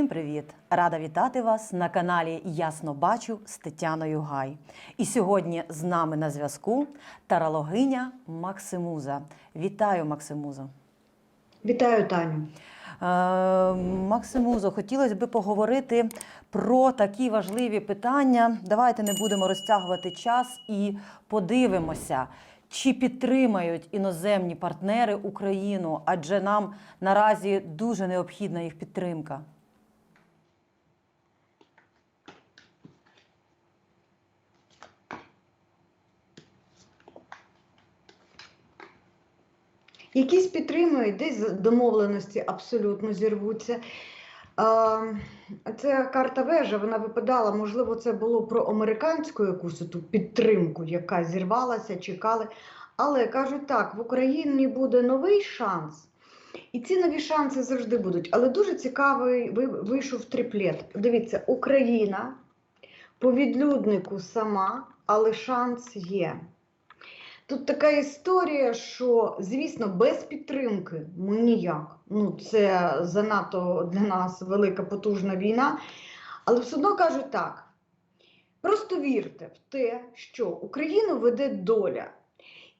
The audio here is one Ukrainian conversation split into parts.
Всім привіт! Рада вітати вас на каналі Ясно Бачу з Тетяною Гай. І сьогодні з нами на зв'язку тарологиня Максимуза. Вітаю, Максимузо! Вітаю, Таню. Е, Максимузо, хотілося б поговорити про такі важливі питання. Давайте не будемо розтягувати час і подивимося, чи підтримають іноземні партнери Україну, адже нам наразі дуже необхідна їх підтримка. Якісь підтримують, десь домовленості абсолютно зірвуться. Це карта вежа, вона випадала, можливо, це було про американську якусь ту підтримку, яка зірвалася, чекали. Але кажуть так, в Україні буде новий шанс. І ці нові шанси завжди будуть. Але дуже цікавий вийшов триплет. Дивіться, Україна по відлюднику сама, але шанс є. Тут така історія, що, звісно, без підтримки ми ніяк. Ну, це занадто для нас велика потужна війна. Але все одно кажуть так: просто вірте в те, що Україну веде доля.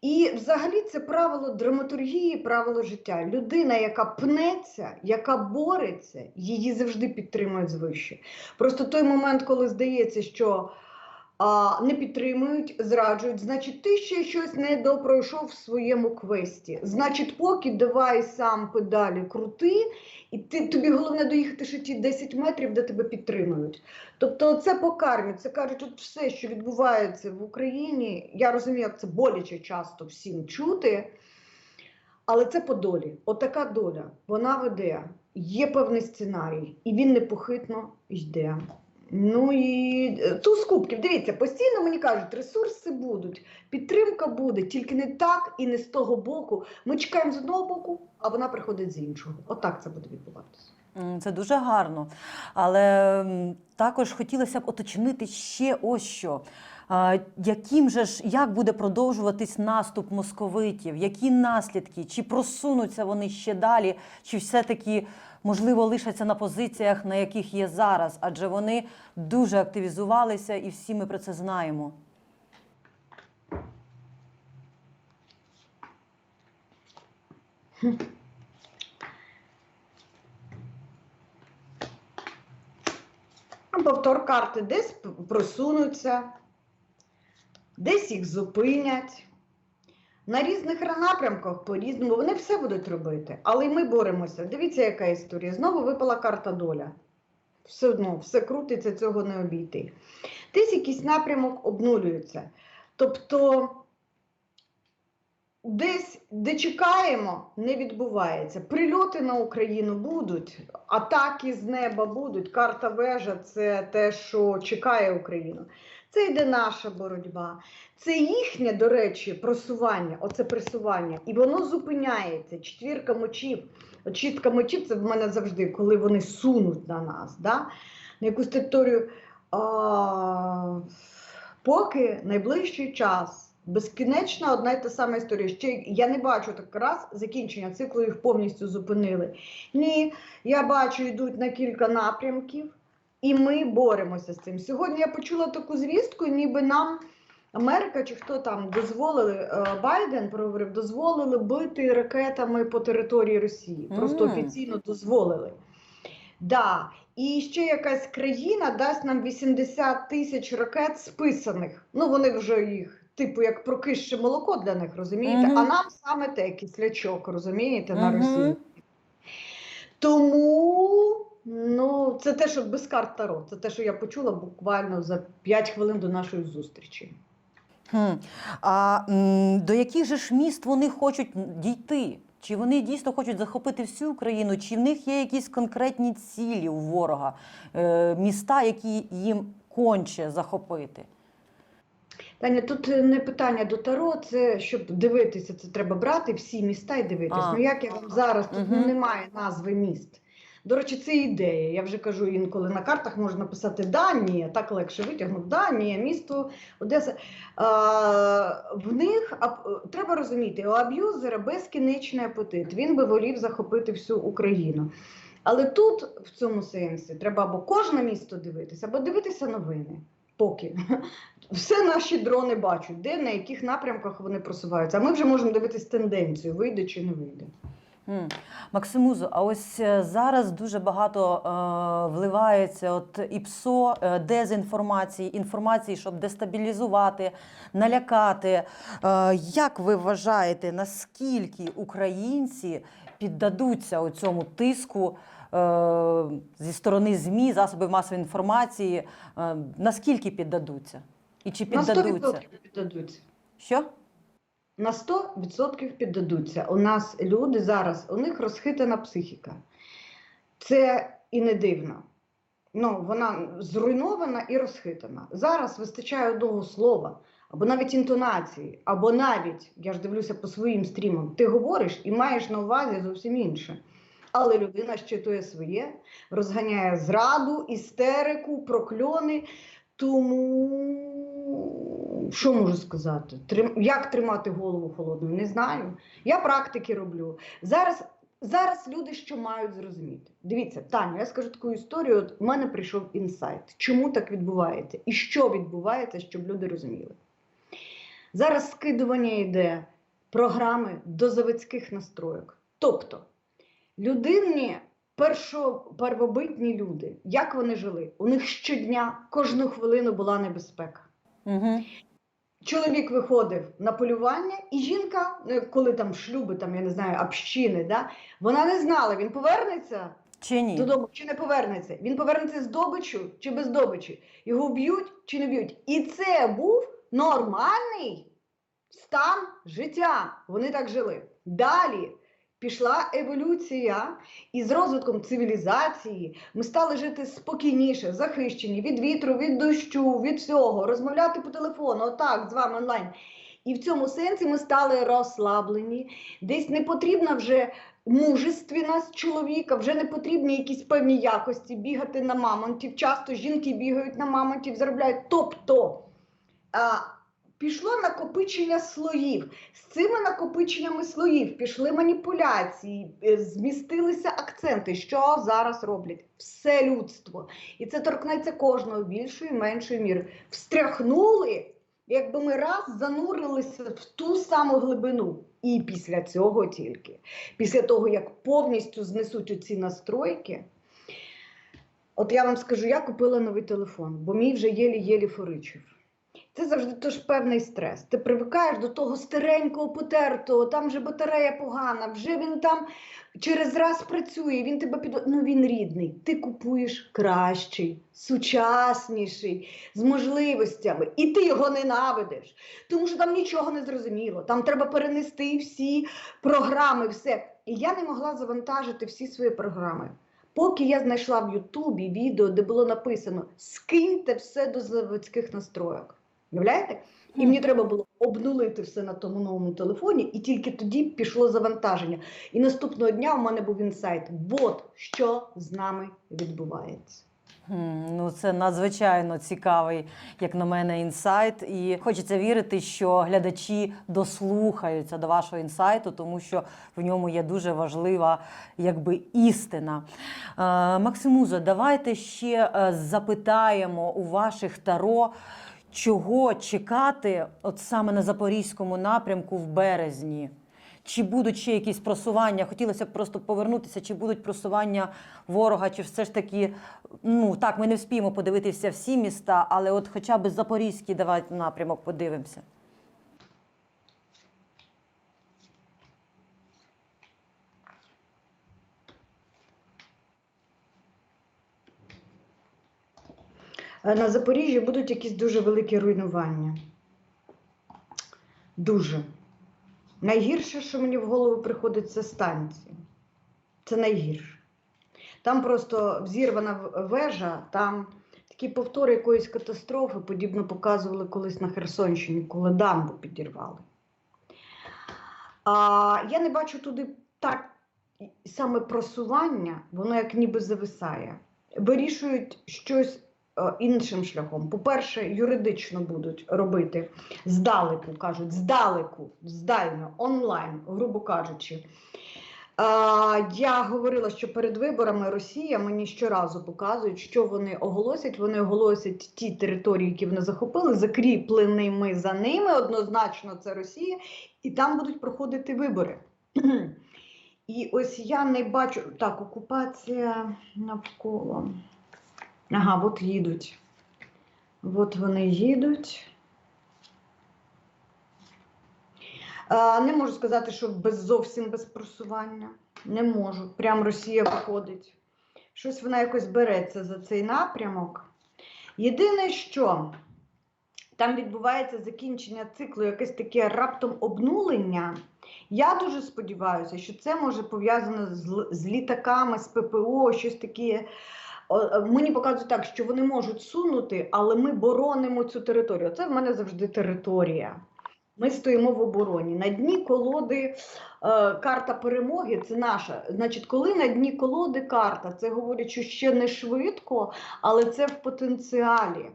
І взагалі це правило драматургії, правило життя. Людина, яка пнеться, яка бореться, її завжди підтримують звище. Просто той момент, коли здається, що не підтримують, зраджують, значить, ти ще щось не допройшов в своєму квесті. Значить, поки давай сам педалі крути, і ти, тобі головне доїхати ще ті 10 метрів, де тебе підтримують. Тобто, це по. Це кажуть, от все, що відбувається в Україні. Я розумію, як це боляче часто всім чути. Але це по долі. Отака доля. Вона веде. Є певний сценарій, і він непохитно йде. Ну і е, туз кубків, дивіться, постійно мені кажуть, ресурси будуть, підтримка буде, тільки не так і не з того боку. Ми чекаємо з одного боку, а вона приходить з іншого. Отак це буде відбуватися. Це дуже гарно. Але також хотілося б уточнити ще ось що. Яким же ж як буде продовжуватись наступ московитів? Які наслідки? Чи просунуться вони ще далі, чи все-таки можливо лишаться на позиціях, на яких є зараз? Адже вони дуже активізувалися, і всі ми про це знаємо. Повтор карти десь просунуться, десь їх зупинять. На різних напрямках по-різному вони все будуть робити, але й ми боремося. Дивіться, яка історія. Знову випала карта доля. Все одно, все крутиться, цього не обійти. Десь якийсь напрямок обнулюється. Тобто, десь, де чекаємо, не відбувається. Прильоти на Україну будуть, атаки з неба будуть. Карта вежа це те, що чекає Україну. Це йде наша боротьба. Це їхнє, до речі, просування, оце пресування, і воно зупиняється. Четвірка мочів. Чітка мочів це в мене завжди, коли вони сунуть на нас, да? на якусь територію. А, поки найближчий час. Безкінечна одна й та сама історія. Ще я не бачу так раз закінчення циклу, їх повністю зупинили. Ні, я бачу, йдуть на кілька напрямків, і ми боремося з цим. Сьогодні я почула таку звістку, ніби нам Америка чи хто там дозволили, е, Байден проговорив, дозволили бити ракетами по території Росії. Просто офіційно дозволили. Да. І ще якась країна дасть нам 80 тисяч ракет списаних. Ну вони вже їх, типу, як прокище молоко для них, розумієте? Мгм. А нам саме те кислячок, розумієте, на Мгм. Росію. Тому ну, це те, що без карт Таро. Це те, що я почула буквально за 5 хвилин до нашої зустрічі. Хм. А м, до яких же ж міст вони хочуть дійти? Чи вони дійсно хочуть захопити всю Україну, чи в них є якісь конкретні цілі у ворога, е, міста, які їм конче захопити? Таня, тут е, не питання до Таро, це щоб дивитися, це треба брати всі міста і дивитися. А. Ну як я вам зараз тут Мгм. немає назви міст. До речі, це ідея. Я вже кажу інколи на картах можна написати да, ні, так легше витягнути, да, ні, місто Одеса. А, в них аб- треба розуміти, у аб'юзера безкінечний апетит. Він би волів захопити всю Україну. Але тут, в цьому сенсі, треба або кожне місто дивитися, або дивитися новини. Поки все наші дрони бачать, де на яких напрямках вони просуваються. А ми вже можемо дивитись тенденцію, вийде чи не вийде. Максимузу, а ось е, зараз дуже багато е, вливається от і ПСО, е, дезінформації, інформації, щоб дестабілізувати, налякати. Е, як ви вважаєте, наскільки українці піддадуться цьому тиску е, зі сторони ЗМІ, засобів масової інформації? Е, наскільки піддадуться? І чи На 100% піддадуться. Що? На 100% піддадуться. У нас люди зараз, у них розхитана психіка. Це і не дивно. Ну, вона зруйнована і розхитана. Зараз вистачає одного слова, або навіть інтонації, або навіть, я ж дивлюся по своїм стрімам, ти говориш і маєш на увазі зовсім інше. Але людина щитує своє, розганяє зраду, істерику, прокльони. Тому що можу сказати? Трим... Як тримати голову холодною? Не знаю. Я практики роблю. Зараз, зараз люди що мають зрозуміти. Дивіться, Таня, я скажу таку історію. От у мене прийшов інсайт. Чому так відбувається? І що відбувається, щоб люди розуміли? Зараз скидування йде програми до заводських настроїк. Тобто, людині першо, первобитні люди, як вони жили? У них щодня, кожну хвилину була небезпека. Угу. Чоловік виходив на полювання, і жінка, ну, коли там шлюби, там, я не знаю, общини, да, вона не знала, він повернеться Чи ні? додому чи не повернеться. Він повернеться з добичу чи без добичі. Його б'ють чи не б'ють. І це був нормальний стан життя. Вони так жили. Далі пішла еволюція, і з розвитком цивілізації ми стали жити спокійніше, захищені від вітру, від дощу, від всього, розмовляти по телефону, отак з вами онлайн. І в цьому сенсі ми стали розслаблені. Десь не потрібна вже мужественність чоловіка, вже не потрібні якісь певні якості бігати на мамонтів. Часто жінки бігають на мамонтів, заробляють. Тобто пішло накопичення слоїв. З цими накопиченнями слоїв пішли маніпуляції, е, змістилися акценти. Що зараз роблять? Все людство. І це торкнеться кожного більшої, меншої міри. Встряхнули, якби ми раз занурилися в ту саму глибину. І після цього тільки, після того, як повністю знесуть оці настройки. От я вам скажу, я купила новий телефон, бо мій вже єлі-єлі форичив. Це завжди тож певний стрес. Ти привикаєш до того старенького потертого, там вже батарея погана, вже він там через раз працює, він тебе під... Ну він рідний. Ти купуєш кращий, сучасніший, з можливостями, і ти його ненавидиш, тому що там нічого не зрозуміло. Там треба перенести всі програми, все. І я не могла завантажити всі свої програми. Поки я знайшла в Ютубі відео, де було написано скиньте все до заводських настроєк. Уявляєте? І мені треба було обнулити все на тому новому телефоні, і тільки тоді пішло завантаження. І наступного дня у мене був інсайт. От що з нами відбувається. Ну, це надзвичайно цікавий, як на мене, інсайт. І хочеться вірити, що глядачі дослухаються до вашого інсайту, тому що в ньому є дуже важлива якби істина. Е, Максимузо, давайте ще е, запитаємо у ваших таро. Чого чекати, от саме на запорізькому напрямку в березні? Чи будуть ще якісь просування? Хотілося б просто повернутися, чи будуть просування ворога, чи все ж таки, ну так, ми не вспіємо подивитися всі міста, але от хоча б Запорізький давайте напрямок подивимося. На Запоріжжі будуть якісь дуже великі руйнування. Дуже. Найгірше, що мені в голову приходить, це станції. Це найгірше. Там просто взірвана вежа, там такі повтори якоїсь катастрофи, подібно показували колись на Херсонщині, коли дамбу підірвали. А, я не бачу туди так саме просування, воно як ніби зависає. Вирішують щось е, іншим шляхом. По-перше, юридично будуть робити здалеку, кажуть, здалеку, здально, онлайн, грубо кажучи. Я говорила, що перед виборами Росія мені щоразу показують, що вони оголосять. Вони оголосять ті території, які вони захопили, закріпленими за ними. Однозначно, це Росія, і там будуть проходити вибори. І ось я не бачу так, окупація навколо. Ага, от їдуть. От вони їдуть. Не можу сказати, що без зовсім без просування. Не можу. Прям Росія виходить. Щось вона якось береться за цей напрямок. Єдине, що там відбувається закінчення циклу, якесь таке раптом обнулення. Я дуже сподіваюся, що це може пов'язано з, з літаками, з ППО, щось таке. Е, Мені показують так, що вони можуть сунути, але ми боронимо цю територію. Це в мене завжди територія. Ми стоїмо в обороні. На дні колоди е, карта перемоги це наша. Значить, коли на дні колоди карта, це говорять, що ще не швидко, але це в потенціалі.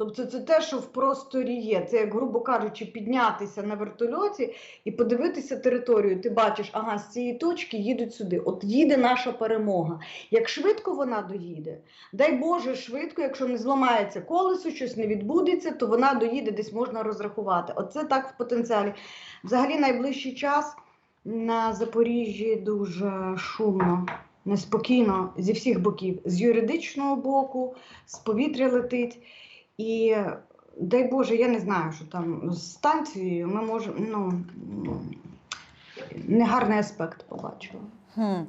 Тобто це те, що в просторі є. Це, як, грубо кажучи, піднятися на вертольоті і подивитися територію. Ти бачиш, ага, з цієї точки їдуть сюди. От їде наша перемога. Як швидко вона доїде, дай Боже, швидко, якщо не зламається колесо, щось не відбудеться, то вона доїде, десь можна розрахувати. Оце так в потенціалі. Взагалі, найближчий час на Запоріжжі дуже шумно. Неспокійно зі всіх боків, з юридичного боку, з повітря летить. І дай Боже, я не знаю, що там з станцією ми можемо. Ну, негарний аспект побачила. Хм.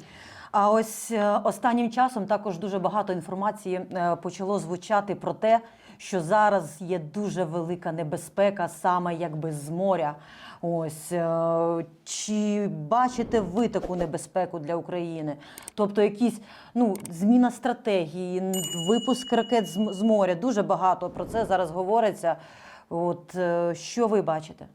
А ось е, останнім часом також дуже багато інформації е, почало звучати про те, що зараз є дуже велика небезпека саме якби з моря. Ось е, чи бачите ви таку небезпеку для України? Тобто, якісь ну зміна стратегії, випуск ракет з, моря. Дуже багато про це зараз говориться. От е, що ви бачите?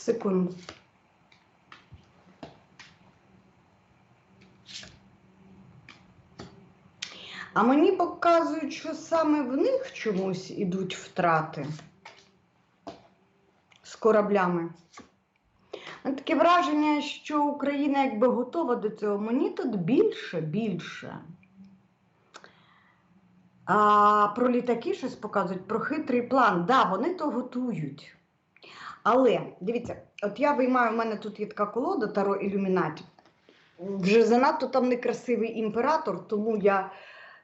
Секунду. А мені показують, що саме в них чомусь ідуть втрати з кораблями. Таке враження, що Україна якби готова до цього. Мені тут більше, більше. А про літаки щось показують, про хитрий план. Так, да, вони то готують. Але дивіться, от я виймаю, в мене тут є така колода Таро Ілюмінаті. Вже занадто там некрасивий імператор, тому я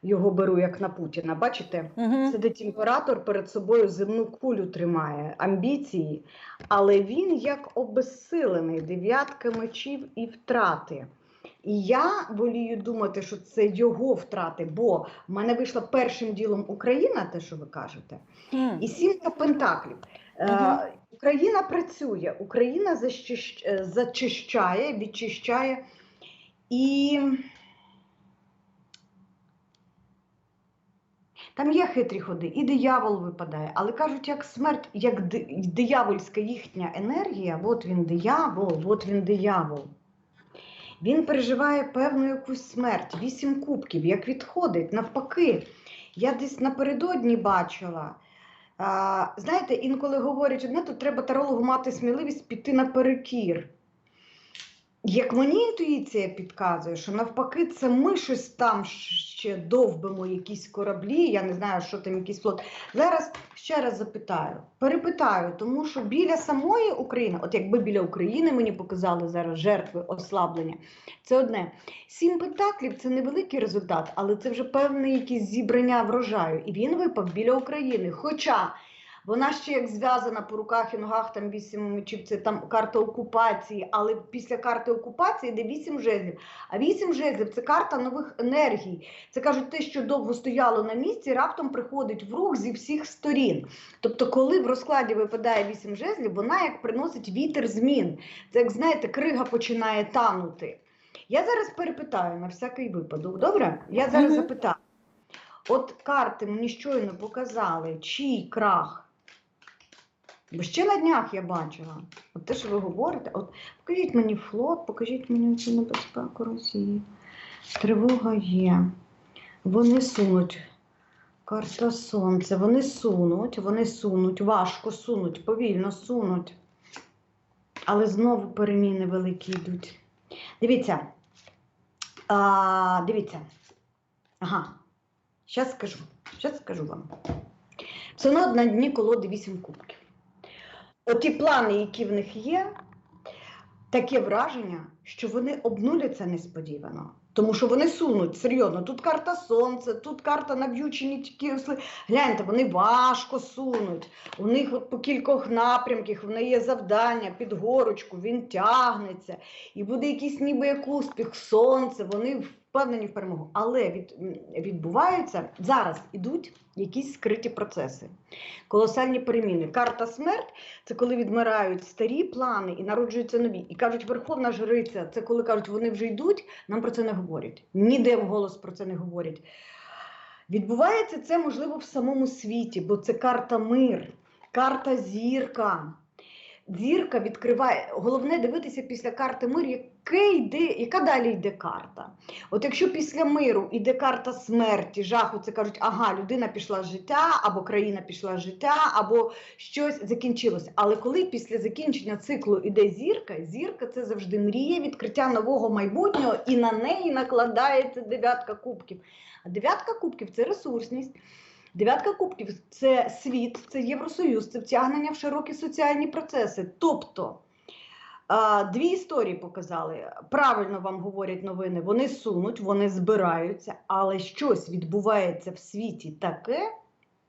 його беру як на Путіна. Бачите? Угу. Сидить імператор перед собою земну кулю тримає, амбіції, але він як обезсилений, дев'ятка мечів і втрати. І я волію думати, що це його втрати, бо в мене вийшла першим ділом Україна, те, що ви кажете, і сімка пентаклів. Е, Україна працює, Україна е, зачищає, відчищає. І там є хитрі ходи, і диявол випадає, але кажуть, як смерть, як диявольська їхня енергія, от він диявол, от він диявол. Він переживає певну якусь смерть, вісім кубків, як відходить, навпаки. Я десь напередодні бачила. Знаєте, інколи говорять, одне, то треба тарологу мати сміливість піти наперекір. Як мені інтуїція підказує, що навпаки, це ми щось там ще довбимо, якісь кораблі, я не знаю, що там якийсь флот. Зараз ще раз запитаю, перепитаю, тому що біля самої України, от якби біля України мені показали зараз жертви ослаблення, це одне. Сім пентаклів це невеликий результат, але це вже певне якесь зібрання врожаю. І він випав біля України. Хоча вона ще як зв'язана по руках і ногах, там вісім мечів, це там карта окупації, але після карти окупації йде вісім жезлів. А вісім жезлів це карта нових енергій. Це кажуть, те, що довго стояло на місці, раптом приходить в рух зі всіх сторін. Тобто, коли в розкладі випадає вісім жезлів, вона як приносить вітер змін. Це як знаєте, крига починає танути. Я зараз перепитаю на всякий випадок. Добре? Я зараз запитаю. От карти мені щойно показали, чий крах. Бо ще на днях я бачила. От те, що ви говорите, от покажіть мені флот, покажіть мені цю небезпеку Росії. Тривога є. Вони сунуть. Карта сонця. Вони сунуть, вони сунуть, важко сунуть, повільно сунуть. Але знову переміни великі йдуть. Дивіться. А, дивіться. Ага. Зараз скажу. Зараз скажу вам. Все одно на дні колоди 8 кубків. Оті плани, які в них є, таке враження, що вони обнуляться несподівано. Тому що вони сунуть серйозно. Тут карта сонця, тут карта нав'ючені кісли. Гляньте, вони важко сунуть. У них от по кількох напрямках в неї є завдання під горочку, він тягнеться, і буде якийсь ніби як успіх, сонце. Вони впевнені в перемогу. Але від, відбуваються зараз ідуть якісь скриті процеси, колосальні переміни. Карта смерть це коли відмирають старі плани і народжуються нові. І кажуть, Верховна Жриця, це коли кажуть, вони вже йдуть, нам про це не говорять. Ніде вголос про це не говорять. Відбувається це, можливо, в самому світі, бо це карта мир, карта зірка. Зірка відкриває. Головне дивитися після карти мир, яке йде, яка далі йде карта. От якщо після миру йде карта смерті, жаху, це кажуть, ага, людина пішла з життя, або країна пішла з життя, або щось закінчилося. Але коли після закінчення циклу йде зірка, зірка це завжди мрія відкриття нового майбутнього, і на неї накладається дев'ятка кубків. А дев'ятка кубків це ресурсність. Дев'ятка кубків це світ, це Євросоюз, це втягнення в широкі соціальні процеси. Тобто дві історії показали. Правильно вам говорять новини, вони сунуть, вони збираються, але щось відбувається в світі таке,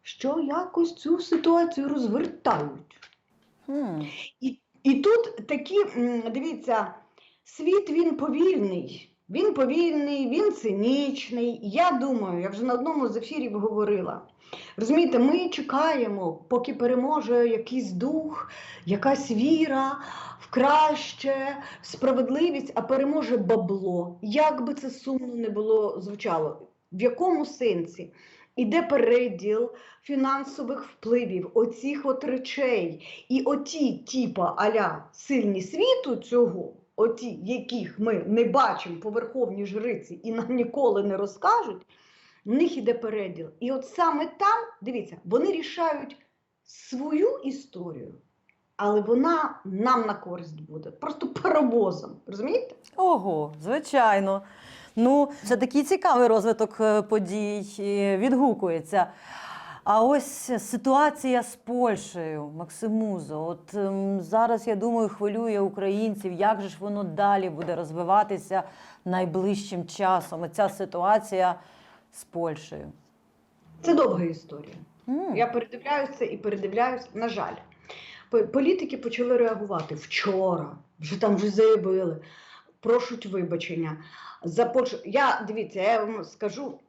що якось цю ситуацію розвертають. Хм. І тут такі, дивіться, світ він повільний. Він повільний, він цинічний. Я думаю, я вже на одному з ефірів говорила. Розумієте, ми чекаємо, поки переможе якийсь дух, якась віра в краще, справедливість, а переможе бабло. Як би це сумно не було звучало? В якому сенсі? Іде переділ фінансових впливів, оцих от речей. І оті, типа аля сильні світу цього, оті, яких ми не бачимо по верховній жриці і нам ніколи не розкажуть, в них іде переділ. І от саме там, дивіться, вони рішають свою історію, але вона нам на користь буде. Просто паровозом. Розумієте? Ого, звичайно. Ну, це такий цікавий розвиток е, подій відгукується. А ось ситуація з Польщею, Максимузо. От ем, зараз я думаю, хвилює українців, як же ж воно далі буде розвиватися найближчим часом. Ця ситуація з Польщею. Це довга історія. М, Я передивляюся і передивляюсь, на жаль. Політики почали реагувати вчора, вже там вже заявили, прошуть вибачення. За Польщу. Я дивіться, я вам скажу.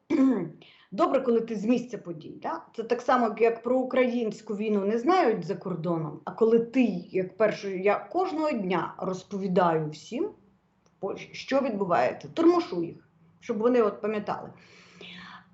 Добре, коли ти з місця подій. Да? Це так само, як про українську війну не знають за кордоном. А коли ти, як перший, я кожного дня розповідаю всім що відбувається, тормошу їх, щоб вони от пам'ятали.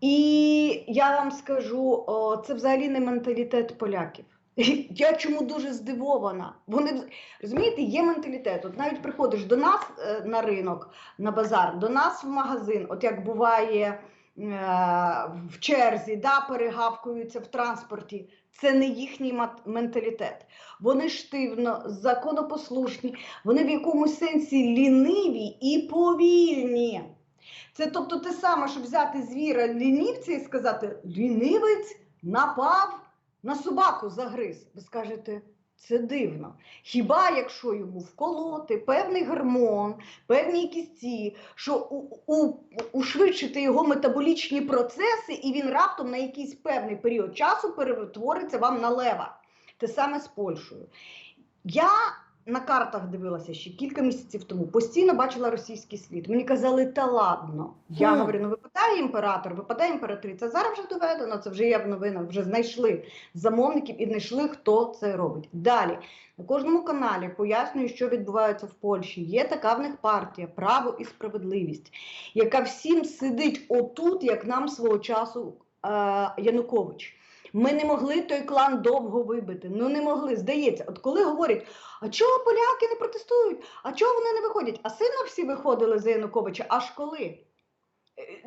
І я вам скажу, це взагалі не менталітет поляків. Я чому дуже здивована. Вони розумієте, є менталітет. От навіть приходиш до нас е, на ринок, на базар, до нас в магазин, от як буває в черзі, да, перегавкуються в транспорті. Це не їхній менталітет. Вони штивно, законопослушні, вони в якомусь сенсі ліниві і повільні. Це тобто те саме, щоб взяти звіра лінівця і сказати, лінивець напав на собаку загриз. Ви скажете, це дивно. Хіба якщо йому вколоти певний гормон, певні якісь ці, що у, у, ушвидшити його метаболічні процеси, і він раптом на якийсь певний період часу перетвориться вам на лева. Те саме з Польщею. Я на картах дивилася ще кілька місяців тому, постійно бачила російський слід. Мені казали, та ладно. Я Хм. говорю, ну випадає імператор, випадає імператриця. Зараз вже доведено, це вже є в новинах, вже знайшли замовників і знайшли, хто це робить. Далі на кожному каналі пояснюю, що відбувається в Польщі. Є така в них партія Право і справедливість, яка всім сидить отут, як нам свого часу е, Янукович. Ми не могли той клан довго вибити. Ну не могли. Здається, от коли говорять, а чого поляки не протестують? А чого вони не виходять? А сильно всі виходили за Януковича. Аж коли? Е,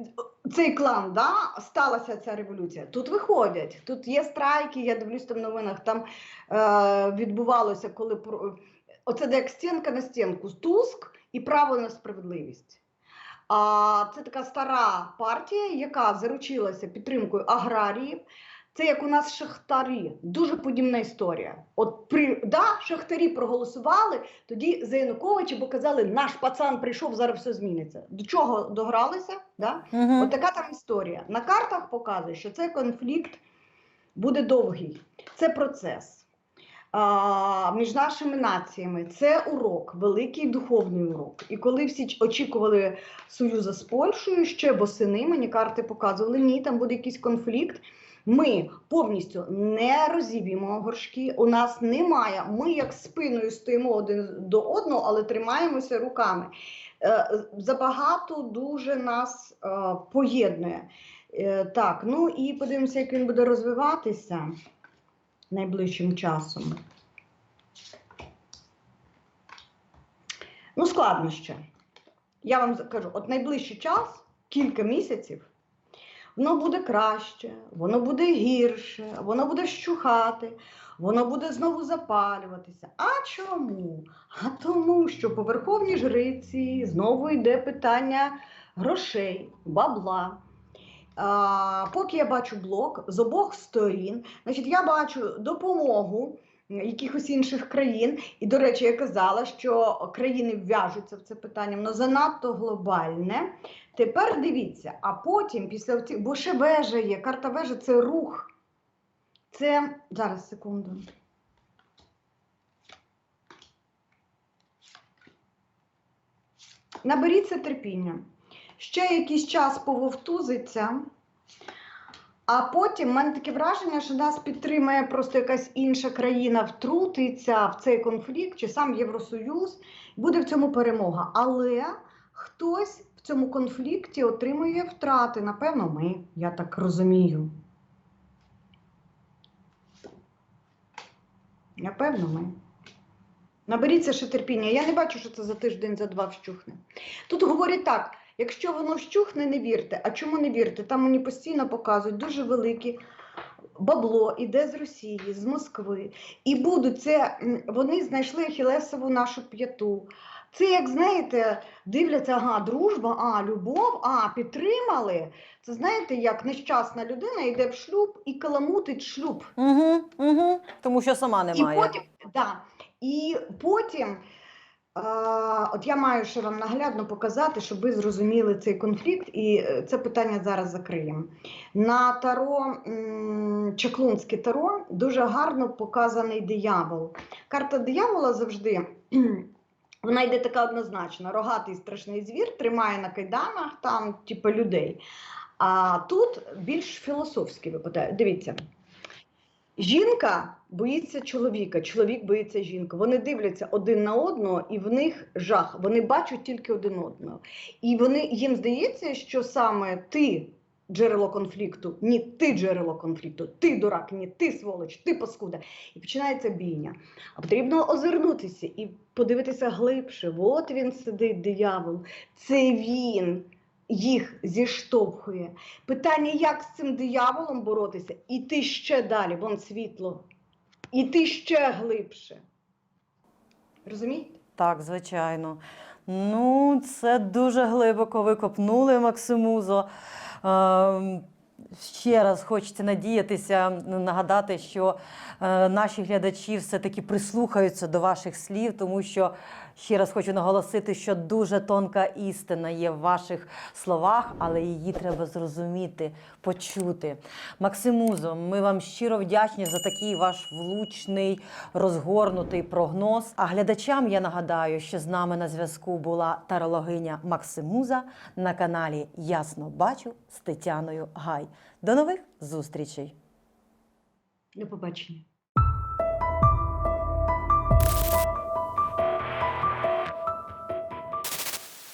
Цей клан, да, сталася ця революція. Тут виходять, тут є страйки, я дивлюсь там в новинах, там е, відбувалося, коли оце як стінка на стінку, Туск і право на справедливість. А це така стара партія, яка заручилася підтримкою аграріїв. Це як у нас шахтарі, дуже подібна історія. От при да, шахтарі проголосували тоді за Януковича, бо казали, наш пацан прийшов, зараз все зміниться. До чого догралися? Да? Угу. От така там історія. На картах показує, що цей конфлікт буде довгий. Це процес. А, між нашими націями це урок, великий духовний урок. І коли всі очікували союзу з Польщею, ще восени мені карти показували, ні, там буде якийсь конфлікт. Ми повністю не розіб'ємо горшки. У нас немає. Ми як спиною стоїмо один до одного, але тримаємося руками. Е, Забагато дуже нас е, поєднує. Е, Так, ну і подивимося, як він буде розвиватися найближчим часом. Ну, складно ще. Я вам кажу, от найближчий час, кілька місяців, воно буде краще, воно буде гірше, воно буде вщухати, воно буде знову запалюватися. А чому? А тому, що по верховній жриці знову йде питання грошей, бабла. А, поки я бачу блок з обох сторін, значить, я бачу допомогу якихось інших країн. І, до речі, я казала, що країни вв'яжуться в це питання, воно занадто глобальне. Тепер дивіться, а потім, після цих, бо ще вежа є, карта вежа це рух. Це зараз секунду. Наберіться терпіння. Ще якийсь час пововтузиться, а потім в мене таке враження, що нас підтримає просто якась інша країна, втрутиться в цей конфлікт, чи сам Євросоюз, буде в цьому перемога. Але хтось в цьому конфлікті отримує втрати. Напевно, ми, я так розумію. Напевно, ми. Наберіться ще терпіння. Я не бачу, що це за тиждень, за два вщухне. Тут говорять так: якщо воно вщухне, не вірте. А чому не вірте? Там мені постійно показують дуже великі бабло іде з Росії, з Москви. І будуть це, вони знайшли Ахілесову нашу п'яту. Це, як знаєте, дивляться, ага, дружба, а, любов, а, підтримали. Це знаєте, як нещасна людина йде в шлюб і каламутить шлюб. Угу, угу. Тому що сама немає. І потім, да, і потім от я маю ще вам наглядно показати, щоб ви зрозуміли цей конфлікт, і е, це питання зараз закриємо. На таро, Чаклунське таро, дуже гарно показаний диявол. Карта диявола завжди. Вона йде така однозначна: рогатий страшний звір, тримає на кайданах там, типу, людей. А тут більш філософськи випадає. Дивіться. Жінка боїться чоловіка, чоловік боїться жінки. Вони дивляться один на одного, і в них жах. Вони бачать тільки один одного. І вони їм здається, що саме ти джерело конфлікту, ні, ти джерело конфлікту, ти дурак, ні, ти сволоч, ти паскуда. І починається бійня. А потрібно озирнутися і подивитися глибше. От він сидить, диявол. Це він їх зіштовхує. Питання, як з цим дияволом боротися, іти ще далі, вон світло, іти ще глибше. Розумієте? Так, звичайно. Ну, це дуже глибоко ви копнули, Максимузо. Е, Ще раз хочеться надіятися, нагадати, що е, наші глядачі все-таки прислухаються до ваших слів, тому що Ще раз хочу наголосити, що дуже тонка істина є в ваших словах, але її треба зрозуміти, почути. Максимузо, ми вам щиро вдячні за такий ваш влучний, розгорнутий прогноз. А глядачам я нагадаю, що з нами на зв'язку була тарологиня Максимуза на каналі Ясно Бачу з Тетяною Гай. До нових зустрічей! До побачення.